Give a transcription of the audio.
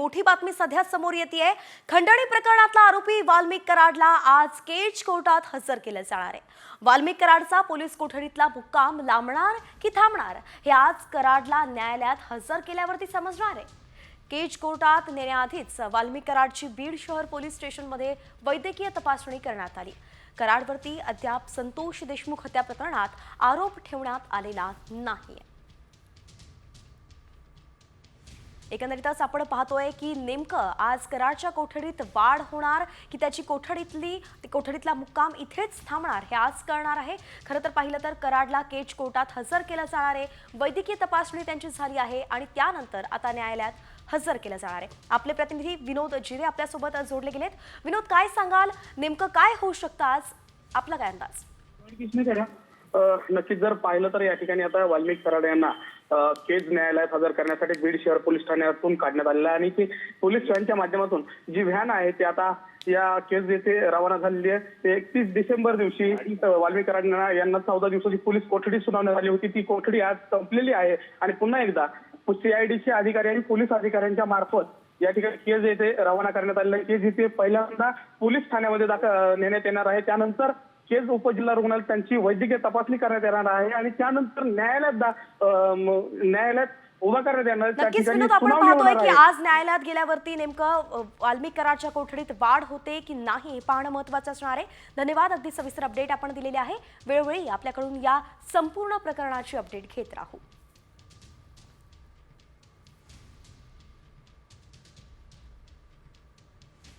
मोठी बातमी सध्या समोर येते आहे खंडणी प्रकरणातला आरोपी वाल्मिक कराडला आज केज कोर्टात हजर केलं जाणार आहे. वाल्मिक कराडचा पोलीस कोठडीतला मुक्काम लांबणार की थांबणार हे आज कराडला न्यायालयात हजर केल्यावरती समजणार आहे. केज कोर्टात नेण्याआधीच वाल्मिक कराडची बीड शहर पोलीस स्टेशनमध्ये वैद्यकीय तपासणी करण्यात आली. कराडवरती अद्याप संतोष देशमुख हत्या प्रकरणात आरोप ठेवण्यात आलेला नाही एकंदरीतच आपण पाहतोय की नेमकं आज कराडच्या कोठडीत वाढ होणार की त्याची कोठडीतली कोठडीतला मुक्काम इथेच थांबणार हे आज कळणार आहे. खरं तर पाहिलं तर कराडला केज कोर्टात हजर केलं जाणार आहे. वैद्यकीय तपासणी त्यांची झाली आहे आणि त्यानंतर आता न्यायालयात हजर केलं जाणार आहे. आपले प्रतिनिधी विनोद जिरे आपल्यासोबत जोडले गेलेत. विनोद काय सांगाल? नेमकं काय होऊ शकतं आज? आपला काय अंदाज? नक्कीच जर पाहिलं तर या ठिकाणी आता वाल्मिक कराड यांना केज न्यायालयात हजर करण्यासाठी बीड शहर पोलीस ठाण्यातून काढण्यात आलेला आहे. आणि ती पोलीस व्हॅनच्या माध्यमातून जी व्हॅन आहे ती आता या केज येथे रवाना झालेली आहे. एकतीस डिसेंबर दिवशी अ, यांना- चौदा दिवसाची पोलीस कोठडी सुनावण्यात आली होती. ती कोठडी आज संपलेली आहे. आणि पुन्हा एकदा सीआयडीचे अधिकारी आणि पोलीस अधिकाऱ्यांच्या मार्फत या ठिकाणी केज येथे रवाना करण्यात आलेला आहे. केज येथे पहिल्यांदा पोलीस ठाण्यामध्ये दाखल नेण्यात येणार आहे. त्यानंतर केज उपजिल्हा रुग्णालयात त्यांची वैद्यकीय तपासणी करण्यात येणार आहे आणि त्यानंतर न्यायालयात न्यायालयात उभा करण्यात येणार आहे. त्या नक्कीच ठिकाणी विनोद आपण सुनावणी पाहतोय होणार की आहे. आज न्यायालयात गेल्यावरती नेमकं अ, वाल्मिक कराडच्या कोठडीत वाढ होते की नाही हे पाहणं महत्वाचं असणार आहे धन्यवाद अगदी सविस्तर अपडेट आपण दिलेले आहे वेळोवेळी आपल्याकडून या संपूर्ण प्रकरणाची अपडेट घेत राहू